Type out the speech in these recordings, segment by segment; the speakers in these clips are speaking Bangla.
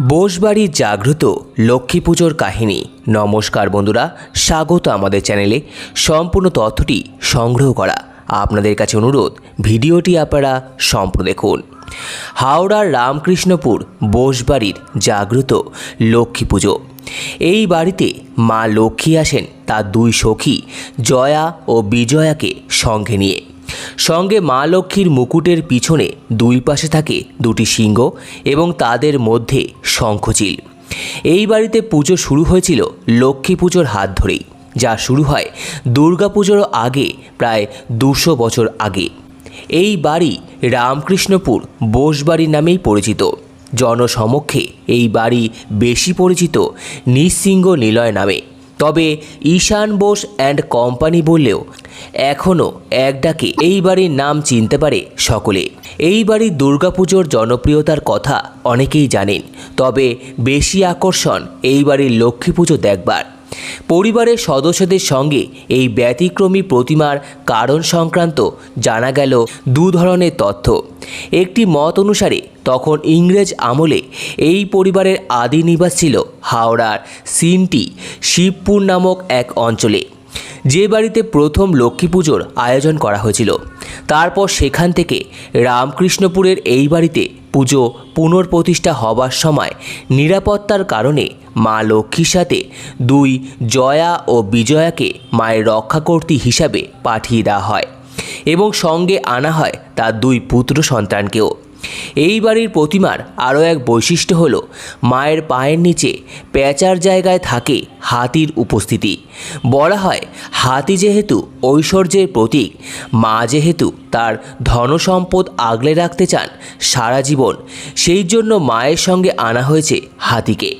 বোসবাড়ি জাগ্রত লক্ষ্মী পুজোর কাহিনী। নমস্কার বন্ধুরা, স্বাগত আমাদের চ্যানেলে। সম্পূর্ণ তথ্যটি সংগ্রহ করা। আপনাদের কাছে অনুরোধ, ভিডিওটি আপনারা সম্পূর্ণ দেখুন। হাওড়ার রামকৃষ্ণপুর বোসবাড়ির জাগ্রত লক্ষ্মী পুজো। এই বাড়িতে মা লক্ষ্মী আসেন তার দুই সখী, জয়া ও বিজয়াকে সঙ্গে নিয়ে। সঙ্গে মা লক্ষ্মীর মুকুটের পিছনে দুই পাশে থাকে দুটি সিংহ এবং তাদের মধ্যে শঙ্খচিল। এই বাড়িতে পুজো শুরু হয়েছিল লক্ষ্মী পুজোর হাত ধরেই, যা শুরু হয় দুর্গা পুজোর আগে প্রায় দুশো বছর আগে। এই বাড়ি রামকৃষ্ণপুর বোসবাড়ি নামেই পরিচিত। জনসমক্ষে এই বাড়ি বেশি পরিচিত নিঃসিংহ নিলয় নামে। তবে ঈশান বোস অ্যান্ড কোম্পানি বললেও এখনও এক ডাকে এই বাড়ির নাম চিনতে পারে সকলে। এই বাড়ির দুর্গাপুজোর জনপ্রিয়তার কথা অনেকেই জানেন, তবে বেশি আকর্ষণ এই বাড়ির লক্ষ্মী পুজো দেখবার। পরিবারের সদস্যদের সঙ্গে এই ব্যতিক্রমী প্রতিমার কারণ সংক্রান্ত জানা গেল দু ধরনের তথ্য। একটি মত অনুসারে তখন ইংরেজ আমলে এই পরিবারের আদি নিবাস ছিল হাওড়ার সিনটি শিবপুর নামক এক অঞ্চলে। যে বাড়িতে প্রথম লক্ষ্মী পুজোর আয়োজন করা হয়েছিল, তারপর সেখান থেকে রামকৃষ্ণপুরের এই বাড়িতে পুজো পুনর্প্রতিষ্ঠা হবার সময় নিরাপত্তার কারণে মা লক্ষ্মীর সাথে দুই জয়া ও বিজয়াকে মায়ের রক্ষাকর্তী হিসাবে পাঠিয়ে দেওয়া হয় এবং সঙ্গে আনা হয় তার দুই পুত্র সন্তানকেও। এই বাড়ির প্রতিমার আরও এক বৈশিষ্ট্য হল, মায়ের পায়ের নিচে পেঁচার জায়গায় থাকে হাতির উপস্থিতি। বলা হয়, হাতি যেহেতু ঐশ্বর্যের প্রতীক, মা যেহেতু তার ধনসম্পদ আগলে রাখতে চান সারা জীবন, সেই জন্য মায়ের সঙ্গে আনা হয়েছে হাতিকে।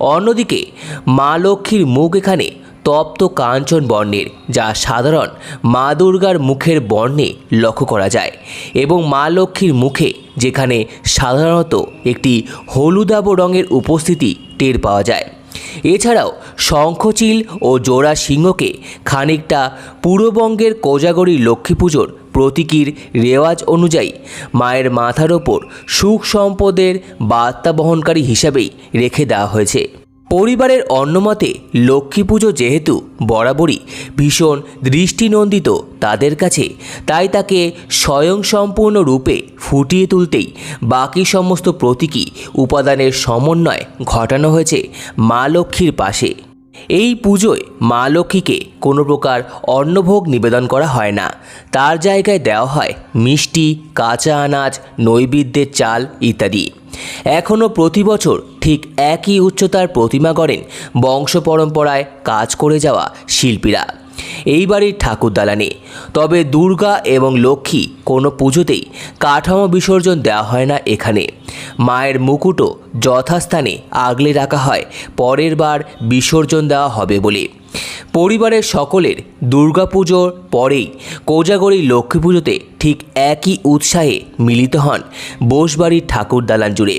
অন্যদিকে, মা লক্ষ্মীর মুখ এখানে তপ্ত কাঞ্চন বর্ণের, যা সাধারণ মা দুর্গার মুখের বর্ণে লক্ষ্য করা যায় এবং মা লক্ষ্মীর মুখে যেখানে সাধারণত একটি হলুদাব রঙের উপস্থিতি টের পাওয়া যায়। এছাড়াও শঙ্খচিল ও জোড়া সিংহকে খানিকটা পূর্ববঙ্গের কোজাগরী লক্ষ্মী পুজোর প্রতীকীর রেওয়াজ অনুযায়ী মায়ের মাথার ওপর সুখ সম্পদের বার্তা বহনকারী হিসাবেই রেখে দেওয়া হয়েছে। পরিবারের অন্যমতে লক্ষ্মী পুজো যেহেতু বরাবরই ভীষণ দৃষ্টিনন্দিত তাদের কাছে, তাই তাকে স্বয়ংসম্পূর্ণ রূপে ফুটিয়ে তুলতেই বাকি সমস্ত প্রতীকী উপাদানের সমন্বয় ঘটানো হয়েছে মা লক্ষ্মীর পাশে। এই পুজোয় মা লক্ষ্মীকে কোনো প্রকার অন্নভোগ নিবেদন করা হয় না। তার জায়গায় দেওয়া হয় মিষ্টি, কাঁচা আনাজ, নৈবেদ্যের চাল ইত্যাদি। এখনও প্রতি বছর ঠিক একই উচ্চতার প্রতিমা গড়েন বংশ পরম্পরায় কাজ করে যাওয়া শিল্পীরা। এই বাড়ির ঠাকুর দালানে। তবে দুর্গা এবং লক্ষ্মী কোনো পুজোতেই কাঠামো বিসর্জন দেওয়া হয় না এখানে। মায়ের মুকুটও যথাস্থানে আগলে রাখা হয়, পরের বার বিসর্জন দেওয়া হবে বলে। পরিবারের সকলের দুর্গাপুজোর পরেই কোজাগরী লক্ষ্মী পুজোতে ঠিক একই উৎসাহে মিলিত হন বোসবাড়ির ঠাকুর দালান জুড়ে।